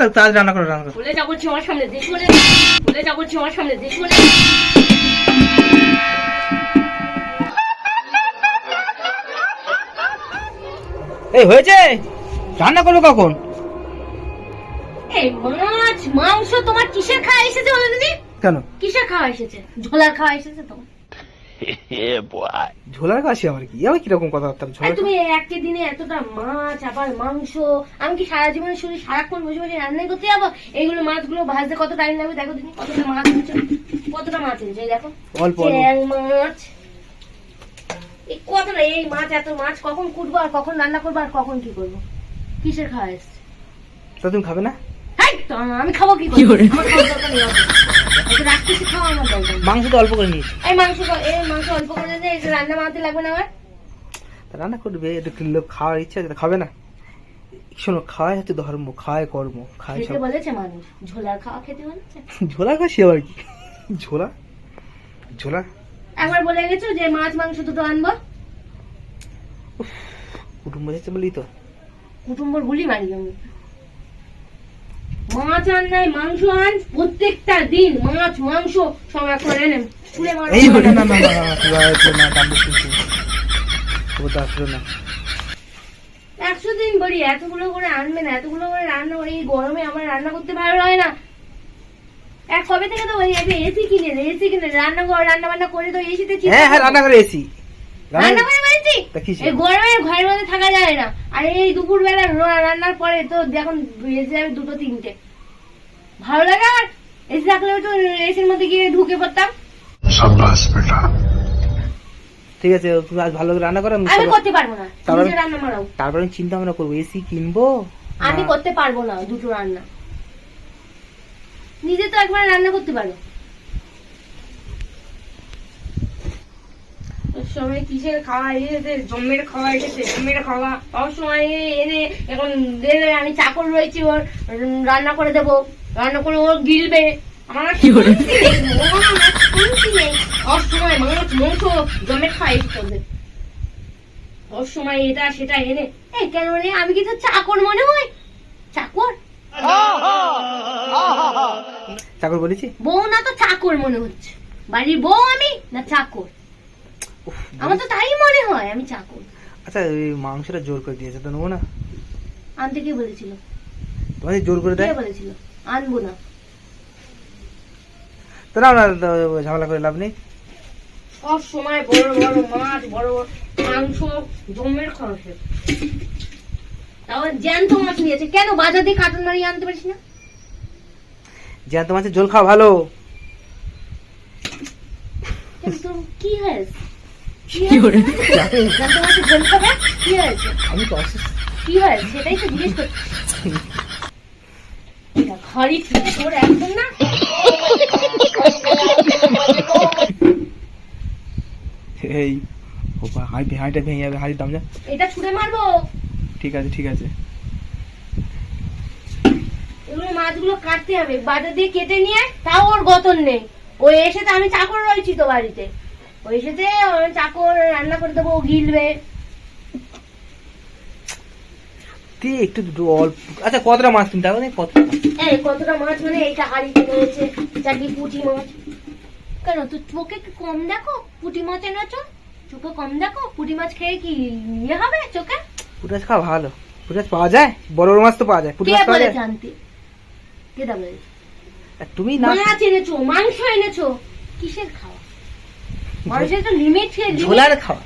তো তাড়াতাড়ি রান্না করো রান্না করো। বলে যা করছি আমার সামনে বলে বলে যা করছি আমার সামনে বলে এই হয়েছে? রান্না করব কখন? এই মাছ মাংস তোমার কিসের খাওয়া এসেছে বলে দিদি? কেন? কিসের খাওয়া এসেছে? ঝোলার খাওয়া এসেছে তোমার। ঝোলার কাশি আমার কি? আমি কীরকম কথা বলতাম ঝোলার তুমি একটি দিনে এতটা মাছ আবার মাংস আমি কি সারা জীবনে শুধু সারাক্ষণ বসে বসে রান্নাই করতে যাব? এইগুলো মাছগুলো ভাজতে কত টাইম লাগবে দেখো দিদি কতটা মাছ এনেছো কতটা মাছ এনেছো এই দেখো। অল্প অল্প। মাছ। এই কতটা এই মাছ এত মাছ কখন কুটবো আর কখন রান্না করব আর কখন কি করব? কিসের খাওয়া এসছে? তা তুমি খাবে না? আমি খাব কি করে? আমার খাওয়ার দরকার নেই রাক্ষসী খাওয়া আমার দরকার নেই। মাংস তো অল্প করে নিয়েছি। এই মাংস এই মাংস অল্প করে একটু রান্না মারতে লাগবে না আমার। রান্না করবে একটু লোক খাওয়ার ইচ্ছা আছে খাবে না। শোনো খাওয়াই হচ্ছে ধর্ম খাওয়াই কর্ম খাওয়াই সব। বলেছে মানুষ ঝোলার খাওয়া খেতে বলেছে? ঝোলা কাশি আবার কি? ঝোলা? ঝোলা? একবার বলে গেছো যে মাছ মাংস দুটো আনব? কুটুম্ব যাচ্ছে বলি তো। কুটুম্বর গুলি মারি আমি। মাছ আন নাই মাংস আন প্রত্যেকটা দিন মাছ মাংস সব এখন এনে এই না না না না না দাম কিছু ওটা না একশো দিন বলি এতগুলো করে আনবে না এতগুলো করে রান্না করে এই গরমে আমার রান্না করতে ভালো লাগে না এক কবে থেকে তো ওই আগে এসি কিনে দে এসি কিনে রান্না ঘর রান্না বান্না করে তো এসিতে হ্যাঁ হ্যাঁ রান্না করে এসি রান্না করে বলছি এই গরমে ঘরের মধ্যে থাকা যায় না আর এই দুপুরবেলা রান্নার পরে তো এখন বেজে যাবে দুটো তিনটে ভালো লাগে? আর এসি থাকলে তো এসির মধ্যে গিয়ে ঢুকে পড়তাম। ঠিক আছে তুমি আজ ভালো করে রান্না করো আমি করতে পারব না। নিজে রান্না মারাও তারপরে আমি চিন্তা ভাবনা করব এসি কিনবো আমি করতে পারব না দুটো রান্না। নিজে তো একবার রান্না করতে পারো। সময় কিসের খাওয়া এসেছে? জমের খাওয়া এসেছে জমের খাওয়া। সব সময় এনে এখন দেবে আমি চাকর রয়েছি ওর রান্না করে দেবো। রান্না করে ওর গিলবে। আমার আর শান্তি নেই, ও আমার শান্তি নেই। সব সময় মাছ মাংস খাওয়া এসেছে ওদের এটা সেটা এনে এই কেন রে আমি কি তো চাকর মনে হয়? চাকর? চাকর বলেছি? বউ না তো চাকর মনে হচ্ছে। বাড়ির বউ আমি না চাকর? আমার তো তাই মনে হয় আমি চাকর। আচ্ছা ওই মাংসটা জোর করে দিয়েছে তো নেব না? আনতে কে বলেছিল? তোমাদের জোর করে দেয়? বলেছিল? আনব না। তো না ঝামেলা করে লাভ নেই। সব সময় বড় বড় মাছ বড় বড় মাংস জমের খরচে তাও জ্যান্ত মাছ নিয়েছে কেন বাজার দিয়ে কার্টুন মারিয়ে আনতে পারিস না? জ্যান্ত মাছের ঝোল খাওয়া ভালো। কি হয়েছে? জ্যান্ত মাছের ঝোল খাবে? কি হয়েছে? আমি তো অসুস্থ। কি হয়েছে? সেটাই তো জিজ্ঞেস করছি। ঠিক তোর একদম না এই ওপা হাঁড়ি হাঁড়িটা ভেঙে যাবে হাঁড়ির দাম যা। এটা ছুঁড়ে মারবো? ঠিক আছে ঠিক আছে। এগুলো মাছগুলো কাটতে হবে বাজার দিয়ে কেটে নিয়ে তাও ওর গতন নেই। ও এসে তো আমি চাকর রয়েছি তো বাড়িতে। ও এসেছে ওর চাকর রান্না করে দেবো ও গিলবে। তুই একটু দুটো অল্প আচ্ছা কতটা মাছ তুমি দেখো কত এই কতটা মাছ মানে এইটা হাড়িতে রয়েছে চারটি পুঁটি মাছ কেন তুই চোখে কম দেখো পুঁটি মাছ এনেছো চোখে কম দেখো পুঁটি মাছ খেয়ে কি ইয়ে হবে চোখে পুটি মাছ খাওয়া ভালো পুটি মাছ পাওয়া যায় বড় বড় মাছ তো পাওয়া যায় পুটি মাছ পাওয়া যায় বলেছে কে দা আর তুমি না মাছ এনেছো মাংস এনেছো কিসের খাওয়া মানুষের তো লিমিট ঝোলার খাওয়া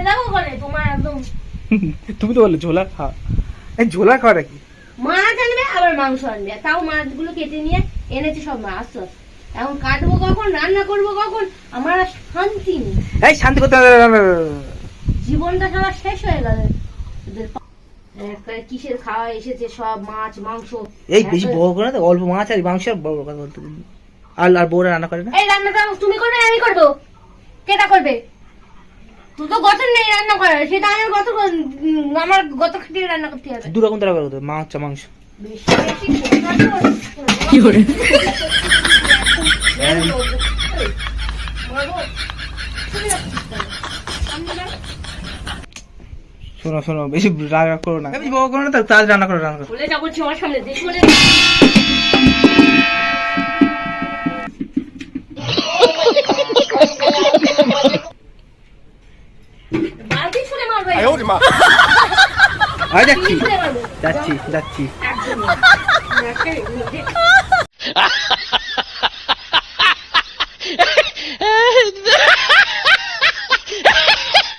উঠলে দেখো করে তোমার একদম? তুমি তো বললে ঝোলা খাওয়া এই ঝোলা খাওয়াটা কি মাছ আনবে আবার মাংস আনবে। তাও মাছগুলো কেটে নিয়ে এনেছে সব মাছ আস্তে আস্তে। এখন কাটবো কখন রান্না করব কখন? আমার আর শান্তি নেই। এই শান্তি করতে। জীবনটা সারা শেষ হয়ে গেল। এদের কিসের খাওয়া এসেছে? সব মাছ মাংস। এই বেশি বড় করে না অল্প মাছ আর মাংস আর বড় কথা বলতে আর আর বউরা রান্না করে না? এই রান্নাটা তুমি করবে আমি করব। কেটা করবে? তুই তো নেই রান্না করার সেটা আমার গত আমার গত খাটিয়ে রান্না করতে হবে। দু রকম তারা করতে হবে, মাছ মাংস। কি করে? শোনো শোনো বেশি রাগ করো না। বেশি বকা করো না তার তাড়াতাড়ি রান্না করো রান্না করো। বলে যা বলছি আমার সামনে দেখি বলে হয় যাচ্ছি। যাচ্ছি যাচ্ছি।